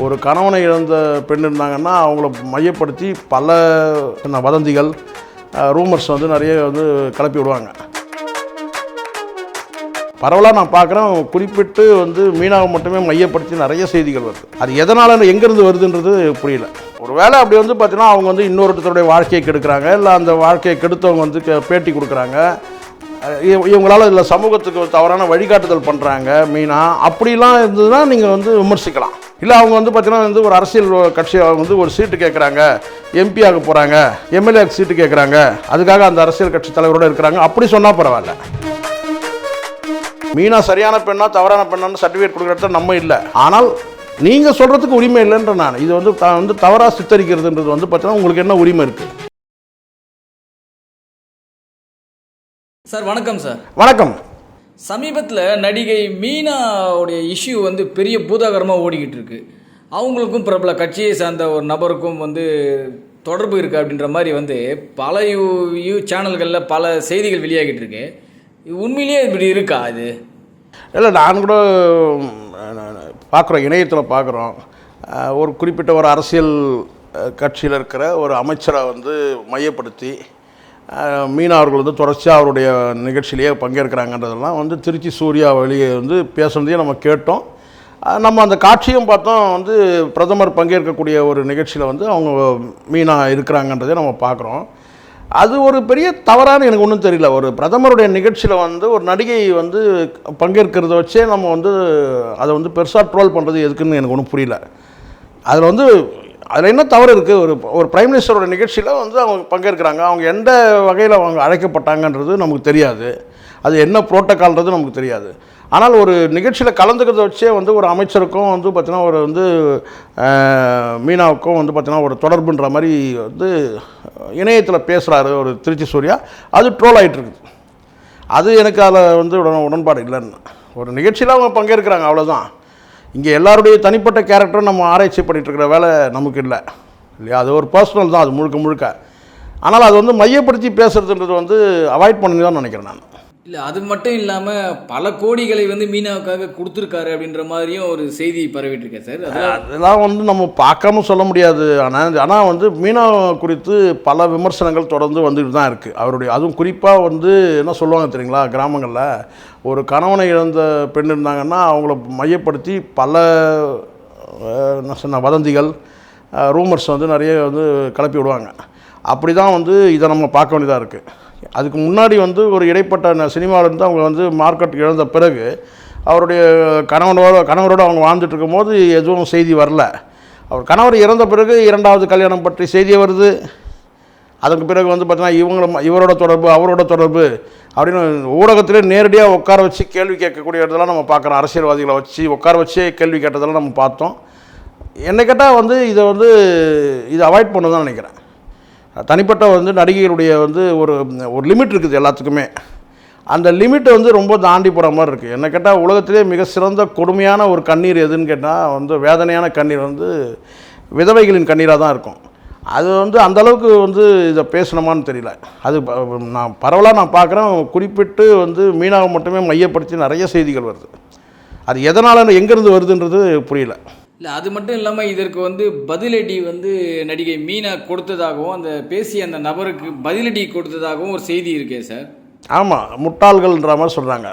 ஒரு கணவனை இழந்த பெண் இருந்தாங்கன்னா அவங்கள மையப்படுத்தி பல என்ன வதந்திகள் ரூமர்ஸ் வந்து நிறைய வந்து கிளப்பி விடுவாங்க. பரவலாக நான் பார்க்குறேன் குறிப்பிட்டு வந்து மீனாவை மட்டுமே மையப்படுத்தி நிறைய செய்திகள் வருது. அது எதனால் எங்கேருந்து வருதுன்றது புரியல. ஒரு வேளை அப்படி வந்து பார்த்தீங்கன்னா அவங்க வந்து இன்னொருத்தருடைய வாழ்க்கையை கெடுக்குறாங்க இல்லை அந்த வாழ்க்கையை கெடுத்தவங்க வந்து பேட்டி கொடுக்குறாங்க. இவங்களால் இவ- இதில் சமூகத்துக்கு தவறான வழிகாட்டுதல் பண்ணுறாங்க மீனா. அப்படிலாம் இருந்ததுன்னா நீங்கள் வந்து விமர்சிக்கலாம். இல்லை அவங்க வந்து பார்த்தீங்கன்னா வந்து ஒரு அரசியல் கட்சி அவங்க வந்து ஒரு சீட்டு கேட்குறாங்க எம்பி ஆக போகிறாங்க எம்எல்ஏ சீட்டு கேட்குறாங்க அதுக்காக அந்த அரசியல் கட்சி தலைவரோட இருக்கிறாங்க. அப்படி சொன்னால் பரவாயில்ல. மீனா சரியான பெண்ணா தவறான பெண்ணான்னு சர்டிஃபிகேட் கொடுக்குற நம்ம இல்லை. ஆனால் நீங்கள் சொல்கிறதுக்கு உரிமை இல்லைன்ற நான். இது வந்து த வந்து தவறாக சித்தரிக்கிறதுன்றது வந்து பார்த்தீங்கன்னா உங்களுக்கு என்ன உரிமை இருக்குது சார் வணக்கம் சார். வணக்கம். சமீபத்தில் நடிகை மீனாவுடைய இஷ்யூ வந்து பெரிய பூதாகரமாக ஓடிக்கிட்டு இருக்கு. அவங்களுக்கும் பிரபல கட்சியை சார்ந்த ஒரு நபருக்கும் வந்து தொடர்பு இருக்குது அப்படின்ற மாதிரி வந்து பல யூ யூ சேனல்களில் பல செய்திகள் வெளியாகிட்டு இருக்கு. உண்மையிலேயே இப்படி இருக்கா இது? இல்லை நான் கூட பார்க்குறோம் இணையத்தில் பார்க்குறோம் ஒரு குறிப்பிட்ட ஒரு அரசியல் கட்சியில் இருக்கிற ஒரு அமைச்சரை வந்து மையப்படுத்தி மீனா அவர்கள் வந்து தொடர்ச்சியாக அவருடைய நிகழ்ச்சியிலேயே பங்கேற்கிறாங்கன்றதெல்லாம் வந்து திருச்சி சூர்யா வழியை வந்து பேசுனதையும் நம்ம கேட்டோம். நம்ம அந்த காட்சியும் பார்த்தோம். வந்து பிரதமர் பங்கேற்கக்கூடிய ஒரு நிகழ்ச்சியில் வந்து அவங்க மீனா இருக்கிறாங்கன்றதை நம்ம பார்க்குறோம். அது ஒரு பெரிய தவறான எனக்கு ஒன்றும் தெரியல. ஒரு பிரதமருடைய நிகழ்ச்சியில் வந்து ஒரு நடிகை வந்து பங்கேற்கிறத வச்சே நம்ம வந்து அதை வந்து பெருசாக ட்ரோல் பண்ணுறது எதுக்குன்னு எனக்கு ஒன்றும் புரியல. அதில் வந்து அதில் என்ன தவறு இருக்குது ஒரு ஒரு பிரைம் மினிஸ்டரோட நிகழ்ச்சியில் வந்து அவங்க பங்கேற்கிறாங்க. அவங்க எந்த வகையில் அவங்க அழைக்கப்பட்டாங்கன்றது நமக்கு தெரியாது. அது என்ன புரோட்டோக்கால்ன்றது நமக்கு தெரியாது. ஆனால் ஒரு நிகழ்ச்சியில் கலந்துக்கிறத வச்சே வந்து ஒரு அமைச்சருக்கும் வந்து பார்த்திங்கன்னா ஒரு வந்து மீனாவுக்கும் வந்து பார்த்திங்கன்னா ஒரு தொடர்புன்ற மாதிரி வந்து இணையத்தில் பேசுகிறாரு ஒரு திருச்சி சூர்யா. அது ட்ரோல் ஆகிட்டுருக்குது அது எனக்கு அதில் வந்து உடன் உடன்பாடு இல்லைன்னு. ஒரு நிகழ்ச்சியில் அவங்க பங்கேற்கிறாங்க அவ்வளோதான் இங்கே எல்லாருடைய தனிப்பட்ட கேரக்டரும் நம்ம ஆராய்ச்சி பண்ணிட்டு இருக்கிற வேலை நமக்கு இல்லை இல்லையா? அது ஒரு பர்சனல் தான் அது முழுக்க முழுக்க. ஆனால் அது வந்து மையப்படுத்தி பேசுகிறதுன்றது வந்து அவாய்ட் பண்ணி தான் நினைக்கிறேன் நான். இல்லை அது மட்டும் இல்லாமல் பல கோடிகளை வந்து மீனாவுக்காக கொடுத்துருக்காரு அப்படின்ற மாதிரியும் ஒரு செய்தி பரவிட்டு இருக்கேன் சார் அதெல்லாம் வந்து நம்ம பார்க்காம சொல்ல முடியாது. ஆனால் ஆனால் வந்து மீனா குறித்து பல விமர்சனங்கள் தொடர்ந்து வந்துட்டு தான் இருக்குது அவருடைய அதுவும் குறிப்பாக வந்து என்ன சொல்லுவாங்க தெரியுங்களா கிராமங்களில் ஒரு கணவனை இழந்த பெண் இருந்தாங்கன்னா அவங்கள மையப்படுத்தி பல என்ன சொன்ன வதந்திகள் ரூமர்ஸ் வந்து நிறைய வந்து கிளப்பி விடுவாங்க. அப்படி தான் வந்து இதை நம்ம பார்க்க வேண்டியதாக இருக்குது அதுக்கு முன்னாடி வந்து ஒரு இடைப்பட்ட ந- அவங்க வந்து மார்க்கெட் இழந்த பிறகு அவருடைய கணவனோட கணவரோடு அவங்க வாழ்ந்துட்டு இருக்கும்போது எதுவும் செய்தி வரல. அவர் கணவர் இறந்த பிறகு இரண்டாவது கல்யாணம் பற்றி செய்தி வருது. அதுக்கு பிறகு வந்து பார்த்தீங்கன்னா இவங்கள ம- இவரோட தொடர்பு அவரோட தொடர்பு அப்படின்னு ஊடகத்திலே நேரடியாக உட்கார வச்சு கேள்வி கேட்கக்கூடிய இடத்துல நம்ம பார்க்குறோம். அரசியல்வாதிகளை வச்சு உட்கார வச்சே கேள்வி கேட்டதெல்லாம் நம்ம பார்த்தோம். என்னை கேட்டால் வந்து இதை வந்து இதை அவாய்ட் பண்ண தான் நினைக்கிறேன். தனிப்பட்ட வந்து நடிகைகளுடைய வந்து ஒரு ஒரு லிமிட் இருக்குது எல்லாத்துக்குமே. அந்த லிமிட்டை வந்து ரொம்ப தாண்டி போகிற மாதிரி இருக்குது என்ன கேட்டால் உலகத்திலே மிக சிறந்த கொடுமையான ஒரு கண்ணீர் எதுன்னு கேட்டால் வந்து வேதனையான கண்ணீர் வந்து விதவைகளின் கண்ணீராக தான் இருக்கும். அது வந்து அந்த அளவுக்கு வந்து இதை பேசணுமான்னு தெரியல. அது ப- நான் பரவலாக நான் பார்க்குறேன் குறிப்பிட்டு வந்து மீனாவை மட்டுமே மையப்படுத்தி நிறைய செய்திகள் வருது. அது எதனால் எங்கேருந்து வருதுன்றது புரியல. இல்லை அது மட்டும் இல்லாமல் இதற்கு வந்து பதிலடி வந்து நடிகை மீனா கொடுத்ததாகவும் அந்த பேசிய அந்த நபருக்கு பதிலடி கொடுத்ததாகவும் ஒரு செய்தி இருக்கே சார். ஆமாம் முட்டாள்கள்ன்ற மாதிரி சொல்கிறாங்க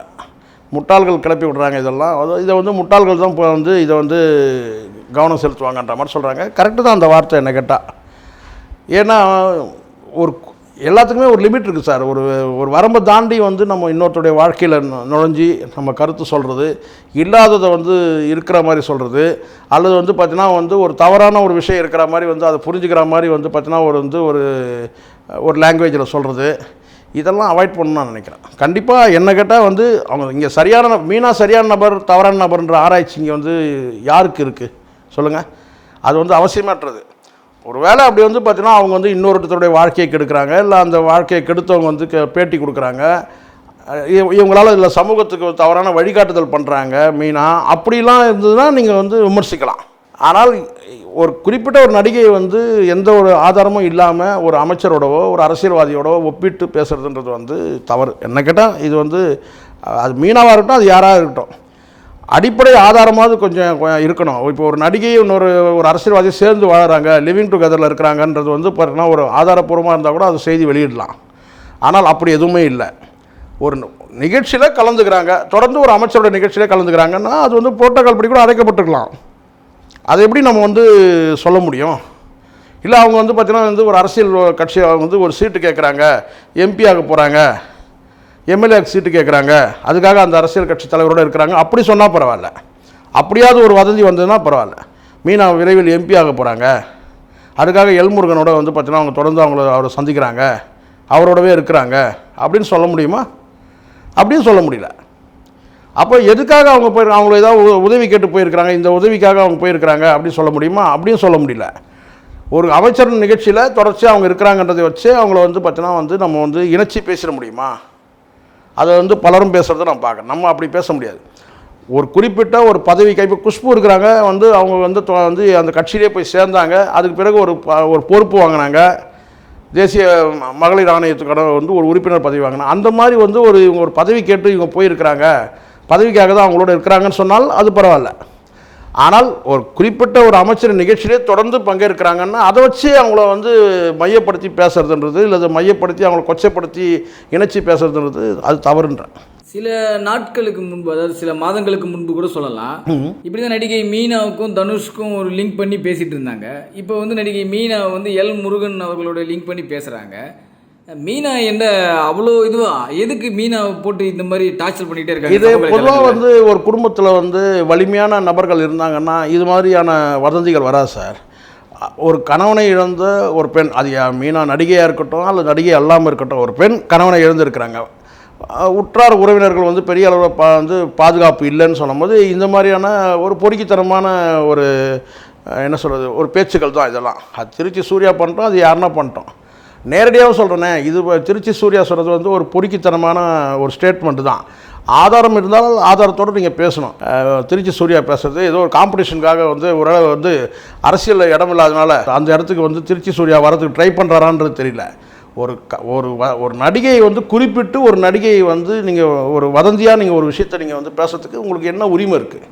முட்டாள்கள் கிளப்பி விடுறாங்க இதெல்லாம். இதை வந்து முட்டாள்கள் தான் இப்போ வந்து இதை வந்து கவனம் செலுத்துவாங்கன்ற மாதிரி சொல்கிறாங்க கரெக்டு தான் அந்த வார்த்தை என்ன கேட்டால் ஏன்னா ஒரு எல்லாத்துக்குமே ஒரு லிமிட் இருக்குது சார் ஒரு ஒரு வரம்பை தாண்டி வந்து நம்ம இன்னொருத்தருடைய வாழ்க்கையில் நுழைஞ்சி நம்ம கருத்து சொல்கிறது இல்லாததை வந்து இருக்கிற மாதிரி சொல்கிறது அல்லது வந்து பார்த்தீங்கன்னா வந்து ஒரு தவறான ஒரு விஷயம் இருக்கிற மாதிரி வந்து அதை புரிஞ்சுக்கிற மாதிரி வந்து பார்த்தீங்கன்னா ஒரு வந்து ஒரு ஒரு லாங்குவேஜில் சொல்கிறது இதெல்லாம் அவாய்ட் பண்ணணும்னு நான் நினைக்கிறேன். கண்டிப்பாக என்ன கேட்டால் வந்து அவங்க இங்கே சரியான மீனாக சரியான நபர் தவறான நபர்ன்ற ஆராய்ச்சி இங்கே வந்து யாருக்கு இருக்குது சொல்லுங்கள் அது வந்து அவசியமாட்டுறது ஒரு வேளை அப்படி வந்து பார்த்தீங்கன்னா அவங்க வந்து இன்னொருத்தருடைய வாழ்க்கையை கெடுக்குறாங்க. இல்லை அந்த வாழ்க்கையை கெடுத்தவங்க வந்து பேட்டி கொடுக்குறாங்க. இவங்களால் இவ- இதில் சமூகத்துக்கு தவறான வழிகாட்டுதல் பண்ணுறாங்க மீனா. அப்படிலாம் இருந்ததுன்னா நீங்கள் வந்து விமர்சிக்கலாம். ஆனால் ஒரு குறிப்பிட்ட ஒரு நடிகை வந்து எந்த ஒரு ஆதாரமும் இல்லாமல் ஒரு அமைச்சரோடவோ ஒரு அரசியல்வாதியோடவோ ஒப்பிட்டு பேசுகிறதுன்றது வந்து தவறு. என்ன கேட்டால் இது வந்து அது மீனாவாக இருக்கட்டும் அது யாராக இருக்கட்டும். அடிப்படை ஆதாரமாவது கொஞ்சம் இருக்கணும். இப்போ ஒரு நடிகை இன்னொரு ஒரு அரசியல்வாதி சேர்ந்து வாழறாங்க லிவிங் டுகெதரில் இருக்கிறாங்கன்றது வந்து பார்த்தீங்கன்னா ஒரு ஆதாரப்பூர்வமாக இருந்தால் கூட அது செய்தி வெளியிடலாம். ஆனால் அப்படி எதுவுமே இல்லை. ஒரு நிகழ்ச்சியில் கலந்துக்கிறாங்க தொடர்ந்து ஒரு அமைச்சரோட நிகழ்ச்சியில் கலந்துக்கிறாங்கன்னா அது வந்து புரோட்டோக்கால் படி கூட அடைக்கப்பட்டுக்கலாம். அதை எப்படி நம்ம வந்து சொல்ல முடியும்? இல்லை அவங்க வந்து பார்த்தீங்கன்னா வந்து ஒரு அரசியல் கட்சி அவங்க வந்து ஒரு சீட்டு கேட்குறாங்க எம்பி ஆக போகிறாங்க எம்எல்ஏ சீட்டு கேட்குறாங்க அதுக்காக அந்த அரசியல் கட்சி தலைவரோடு இருக்கிறாங்க. அப்படி சொன்னால் பரவாயில்ல. அப்படியாவது ஒரு வதந்தி வந்ததுன்னா பரவாயில்ல. மீனா விரைவில் எம்பி ஆக போகிறாங்க அதுக்காக எல்முருகனோட வந்து பார்த்தீங்கன்னா அவங்க தொடர்ந்து அவங்கள அவரை சந்திக்கிறாங்க. அவரோடவே இருக்கிறாங்க. அப்படின்னு சொல்ல முடியுமா? அப்படின்னு சொல்ல முடியல. அப்போ எதுக்காக அவங்க போய் அவங்கள ஏதாவது உ- உதவி கேட்டு போயிருக்கிறாங்க? இந்த உதவிக்காக அவங்க போயிருக்கிறாங்க. அப்படின்னு சொல்ல முடியுமா? அப்படின்னு சொல்ல முடியல. ஒரு அமைச்சர் நிகழ்ச்சியில் தொடர்ச்சியாக அவங்க இருக்கிறாங்கன்றதை வச்சு அவங்கள வந்து பார்த்தீங்கன்னா வந்து நம்ம வந்து இணைச்சி பேசிட முடியுமா? அதை வந்து பலரும் பேசுகிறத நான் பார்க்குறேன். நம்ம அப்படி பேச முடியாது. ஒரு குறிப்பிட்ட ஒரு பதவிக்கு இப்போ குஷ்பு இருக்கிறாங்க வந்து அவங்க வந்து தொ- வந்து அந்த கட்சியிலே போய் சேர்ந்தாங்க. அதுக்கு பிறகு ஒரு ப- ஒரு பொறுப்பு வாங்கினாங்க. தேசிய மகளிர் ஆணையத்துக்கான வந்து ஒரு உறுப்பினர் பதவி வாங்கினாங்க அந்த மாதிரி வந்து ஒரு இவங்க ஒரு பதவி கேட்டு இவங்க போயிருக்கிறாங்க. பதவிக்காக தான் அவங்களோட இருக்கிறாங்கன்னு சொன்னால் அது பரவாயில்ல. ஆனால் ஒரு குறிப்பிட்ட ஒரு அமைச்சர் நிகழ்ச்சியிலே தொடர்ந்து பங்கேற்கிறாங்கன்னா அதை வச்சு அவங்கள வந்து மையப்படுத்தி பேசுறதுன்றது இல்லை அதை மையப்படுத்தி அவங்கள கொச்சைப்படுத்தி இணைச்சி பேசுறதுன்றது அது தவறுன்றேன் சில நாட்களுக்கு முன்பு அதாவது சில மாதங்களுக்கு முன்பு கூட சொல்லலாம். இப்படி தான் நடிகை மீனாவுக்கும் தனுஷ்க்கும் ஒரு லிங்க் பண்ணி பேசிட்டு இருந்தாங்க. இப்போ வந்து நடிகை மீனா வந்து எல் முருகன் அவர்களோட லிங்க் பண்ணி பேசுகிறாங்க மீனா என்ன அவ்வளோ இதுவா? எதுக்கு மீனா போட்டு இந்த மாதிரி டார்ச்சர் பண்ணிகிட்டே இருக்காங்க? இது பொதுவாக? வந்து ஒரு குடும்பத்தில் வந்து வலிமையான நபர்கள் இருந்தாங்கன்னா இது மாதிரியான வதந்திகள் வராது சார். ஒரு கணவனை இழந்த ஒரு பெண் அது மீனா நடிகையாக இருக்கட்டும் அல்லது நடிகை அல்லாமல் இருக்கட்டும் ஒரு பெண் கணவனை இழந்திருக்கிறாங்க. உற்றார் உறவினர்கள் வந்து பெரிய அளவில் பா வந்து பாதுகாப்பு இல்லைன்னு சொல்லும்போது இந்த மாதிரியான ஒரு பொறுக்கித்தனமான ஒரு என்ன சொல்கிறது ஒரு பேச்சுக்கள் தான் இதெல்லாம். அது திருச்சி சூர்யா பண்ணிட்டோம் அது யாருன்னா பண்ணிட்டோம். நேரடியாக சொல்கிறேனே இது திருச்சி சூர்யா சொல்கிறது வந்து ஒரு பொறுக்கித்தனமான ஒரு ஸ்டேட்மெண்ட்டு தான். ஆதாரம் இருந்தால் ஆதாரத்தோடு நீங்கள் பேசணும். திருச்சி சூர்யா பேசுறது ஏதோ ஒரு காம்படிஷனுக்காக வந்து ஒரு வந்து அரசியலில் இடம் இல்லாதனால அந்த இடத்துக்கு வந்து திருச்சி சூர்யா வரதுக்கு ட்ரை பண்ணுறாரான்றது தெரியல. ஒரு க ஒரு வ- ஒரு நடிகையை வந்து குறிப்பிட்டு ஒரு நடிகையை வந்து நீங்கள் ஒரு வதந்தியாக நீங்கள் ஒரு விஷயத்தை நீங்கள் வந்து பேசுறதுக்கு உங்களுக்கு என்ன உரிமை இருக்குது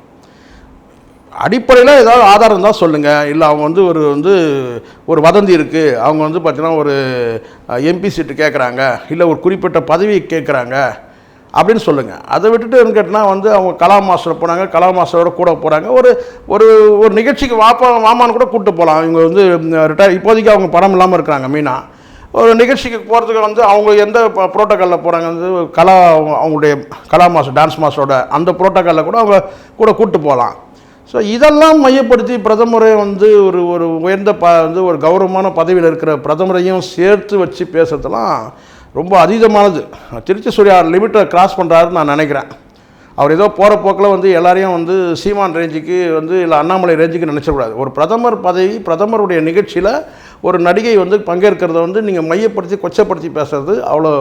அடிப்படையில் ஏதாவது ஆதாரம் தான் சொல்லுங்கள் இல்லை அவங்க வந்து ஒரு வந்து ஒரு வதந்தி இருக்குது அவங்க வந்து பார்த்தீங்கன்னா ஒரு எம்பி சீட்டு கேட்குறாங்க இல்லை ஒரு குறிப்பிட்ட பதவி கேட்குறாங்க அப்படின்னு சொல்லுங்கள் அதை விட்டுட்டு என்ன கேட்டினா வந்து அவங்க கலா மாஸ்டர் போனாங்க. கலா மாஸ்டரோட கூட போகிறாங்க ஒரு ஒரு ஒரு நிகழ்ச்சிக்கு வாப்பா மாமான்னு கூட கூப்பிட்டு போகலாம் இவங்க வந்து ரிட்டையர் இப்போதைக்கு அவங்க பணம் இல்லாமல் இருக்கிறாங்க மீனா. ஒரு நிகழ்ச்சிக்கு போகிறதுக்கு வந்து அவங்க எந்த ப்ரோட்டோக்காலில் போகிறாங்க வந்து கலா அவங்களுடைய கலா மாஸ்டர் டான்ஸ் மாஸ்டரோட அந்த ப்ரோட்டோக்காலில் கூட அவங்க கூட கூப்பிட்டு போகலாம் ஸோ இதெல்லாம் மையப்படுத்தி பிரதமரை வந்து ஒரு ஒரு உயர்ந்த ப வந்து ஒரு கௌரவமான பதவியில் இருக்கிற பிரதமரையும் சேர்த்து வச்சு பேசுகிறதுலாம் ரொம்ப அதீதமானது. திருச்சி சூர்யா லிமிட்டை கிராஸ் பண்ணுறாருன்னு நான் நினைக்கிறேன். அவர் ஏதோ போகிற போக்கில் வந்து எல்லாரையும் வந்து சீமான் ரேஞ்சுக்கு வந்து இல்லை அண்ணாமலை ரேஞ்சுக்கு நினச்சக்கூடாது ஒரு பிரதமர் பதவி பிரதமருடைய நிகழ்ச்சியில் ஒரு நடிகை வந்து பங்கேற்கிறத வந்து நீங்கள் மையப்படுத்தி கொச்சப்படுத்தி பேசுறது அவ்வளோ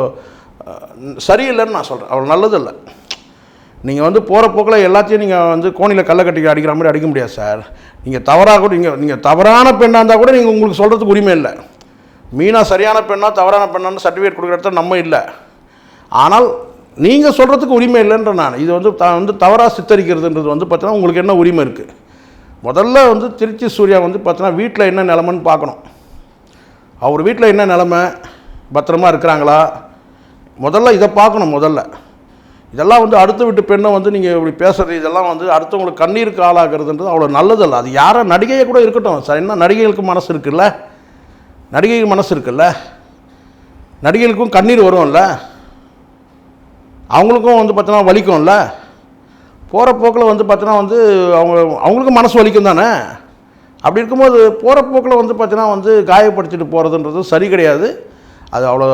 சரியில்லைன்னு நான் சொல்கிறேன் அவ்வளோ நல்லது இல்லை நீங்கள் வந்து போகிற போக்கில் எல்லாத்தையும் நீங்கள் வந்து கோணியில் கல்லை கட்டி அடிக்கிற மாதிரி அடிக்க முடியாது சார் நீங்கள் தவறாக கூட நீங்கள் நீங்கள் தவறான பெண்ணாக இருந்தால் கூட நீங்கள் உங்களுக்கு சொல்கிறதுக்கு உரிமை இல்லை. மீனா சரியான பெண்ணாக தவறான பெண்ணான்னு சர்டிஃபிகேட் கொடுக்குற இடத்துல நம்ம இல்லை. ஆனால் நீங்கள் சொல்கிறதுக்கு உரிமை இல்லைன்ற நான். இது வந்து த வந்து தவறாக சித்தரிக்கிறதுன்றது வந்து பார்த்தீங்கன்னா உங்களுக்கு என்ன உரிமை இருக்குது முதல்ல வந்து திருச்சி சூர்யா வந்து பார்த்தீங்கன்னா வீட்டில் என்ன நிலமைன்னு பார்க்கணும் அவர் வீட்டில் என்ன நிலமை? பத்திரமா இருக்கிறாங்களா? முதல்ல இதை பார்க்கணும் முதல்ல. இதெல்லாம் வந்து அடுத்த விட்டு பெண்ணை வந்து நீங்கள் இப்படி பேசுகிறது இதெல்லாம் வந்து அடுத்தவங்களுக்கு கண்ணீருக்கு ஆளாகிறதுன்றது அவ்வளோ நல்லதல்ல. அது யாரும் நடிகையை கூட இருக்கட்டும். சார் என்ன நடிகைகளுக்கு மனசு இருக்குல்ல? நடிகைக்கு மனசு இருக்குல்ல? நடிகைகளுக்கும் கண்ணீர் வரும்ல? அவங்களுக்கும் வந்து பார்த்தோன்னா வலிக்கும்ல? போகிற போக்கில் வந்து பார்த்தோன்னா வந்து அவங்க அவங்களுக்கும் மனசு வலிக்கும் தானே? அப்படி இருக்கும்போது போகிற போக்கில் வந்து பார்த்தீங்கன்னா வந்து காயப்படுத்திட்டு போகிறதுன்றது சரி கிடையாது. அது அவ்வளோ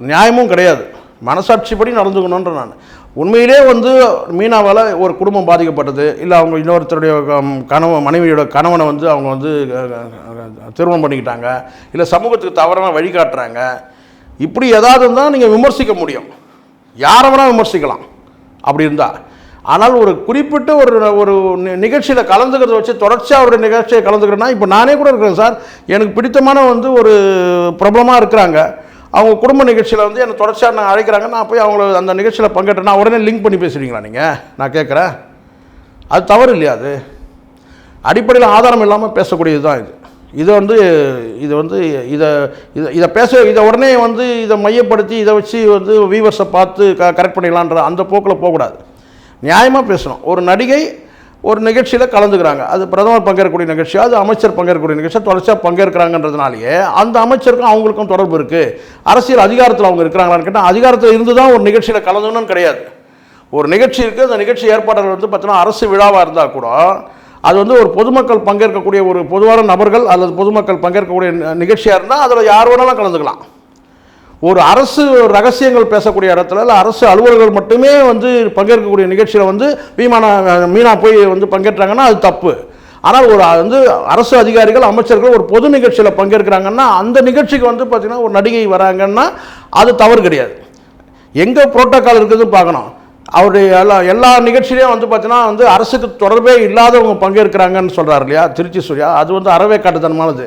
நியாயமும் கிடையாது. மனசாட்சிப்படி நடந்துக்கணுன்ற நான். உண்மையிலே வந்து மீனாவால் ஒரு குடும்பம் பாதிக்கப்பட்டது. இல்லை அவங்க இன்னொருத்தருடைய கம்- கணவன் மனைவியோட கணவனை வந்து அவங்க வந்து திருமணம் பண்ணிக்கிட்டாங்க. இல்லை சமூகத்துக்கு தவறான வழிகாட்டுறாங்க இப்படி ஏதாவது இருந்தால் நீங்கள் விமர்சிக்க முடியும். யாரை வேணால் விமர்சிக்கலாம். அப்படி இருந்தால் ஆனால் ஒரு குறிப்பிட்ட ஒரு ஒரு நிகழ்ச்சியில் கலந்துக்கிறத வச்சு தொடர்ச்சியாக ஒரு நிகழ்ச்சியை கலந்துக்கிறேன்னா இப்போ நானே கூட இருக்கிறேன் சார். எனக்கு பிடித்தமான வந்து ஒரு பிரபலமாக இருக்கிறாங்க. அவங்க குடும்ப நிகழ்ச்சியில் வந்து என்னை தொடர்ச்சியாக நான் அழைக்கிறாங்க. நான் போய் அவங்கள அந்த நிகழ்ச்சியில் பங்கேற்றேன். நான் உடனே லிங்க் பண்ணி பேசுகிறீங்களா நீங்கள் நான் கேட்குறேன். அது தவறு இல்லையா அது? அடிப்படையில் ஆதாரம் இல்லாமல் பேசக்கூடியது தான் இது. இதை வந்து இது வந்து இதை இதை இதை பேச இதை உடனே வந்து இதை மையப்படுத்தி இதை வச்சு வந்து வியூவர்ஸை பார்த்து க கரெக்ட் பண்ணிடலான்ற அந்த போக்கில் போகக்கூடாது. நியாயமாக பேசணும். ஒரு நடிகை ஒரு நிகழ்ச்சியில் கலந்துக்கிறாங்க. அது பிரதமர் பங்கேற்கக்கூடிய நிகழ்ச்சியாக அது அமைச்சர் பங்கேற்கக்கூடிய நிகழ்ச்சி தொடர்ச்சியாக பங்கேற்கிறாங்கன்றதுனாலேயே அந்த அமைச்சருக்கும் அவங்களுக்கும் தொடர்பு இருக்குது அரசியல் அதிகாரத்தில் அவங்க இருக்கிறாங்களான்னு கேட்டால் அதிகாரத்தில் இருந்து தான் ஒரு நிகழ்ச்சியில் கலந்துக்கணும்னு கிடையாது. ஒரு நிகழ்ச்சி இருக்குது அந்த நிகழ்ச்சி ஏற்பாடுகள் வந்து பார்த்தீங்கன்னா அரசு விழாவாக இருந்தால் கூட அது வந்து ஒரு பொதுமக்கள் பங்கேற்கக்கூடிய ஒரு பொதுவான நபர்கள் அல்லது பொதுமக்கள் பங்கேற்கக்கூடிய நிகழ்ச்சியாக இருந்தால் அதில் யார் வேணாலும் கலந்துக்கலாம். ஒரு அரசு ரகசியங்கள் பேசக்கூடிய இடத்துல இல்லை அரசு அலுவலர்கள் மட்டுமே வந்து பங்கேற்கக்கூடிய நிகழ்ச்சியில் வந்து விமான மீனா போய் வந்து பங்கேற்றாங்கன்னா அது தப்பு. ஆனால் ஒரு வந்து அரசு அதிகாரிகள் அமைச்சர்கள் ஒரு பொது நிகழ்ச்சியில் பங்கேற்கிறாங்கன்னா அந்த நிகழ்ச்சிக்கு வந்து பார்த்திங்கன்னா ஒரு நடிகை வராங்கன்னா அது தவறு கிடையாது. எங்கே புரோட்டோக்கால் இருக்குதுன்னு பார்க்கணும். அவருடைய எல்லா எல்லா நிகழ்ச்சியிலையும் வந்து பார்த்தீங்கன்னா வந்து அரசுக்கு தொடர்பே இல்லாதவங்க பங்கேற்கிறாங்கன்னு சொல்கிறார் இல்லையா திருச்சி சூர்யா? அது வந்து அறவே காட்டுத்தனமானது.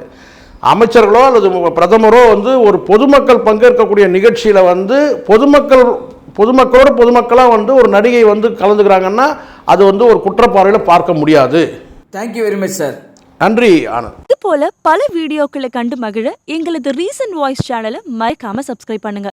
அமைச்சர்களோ அல்லது பிரதமரோ வந்து ஒரு பொதுமக்கள் பங்கேற்கக்கூடிய நிகழ்ச்சியில் வந்து பொதுமக்கள் பொதுமக்களோட பொதுமக்களாக வந்து ஒரு நடிகை வந்து கலந்துக்கிறாங்கன்னா அது வந்து ஒரு குற்றப்பார்வையில் பார்க்க முடியாது. தேங்க்யூ வெரி மச் சார் நன்றி ஆனந்த். இது போல பல வீடியோக்களை கண்டு மகிழ எங்களது ரீசன்ட் வாய்ஸ் சேனலை மறக்காம சப்ஸ்கிரைப் பண்ணுங்க.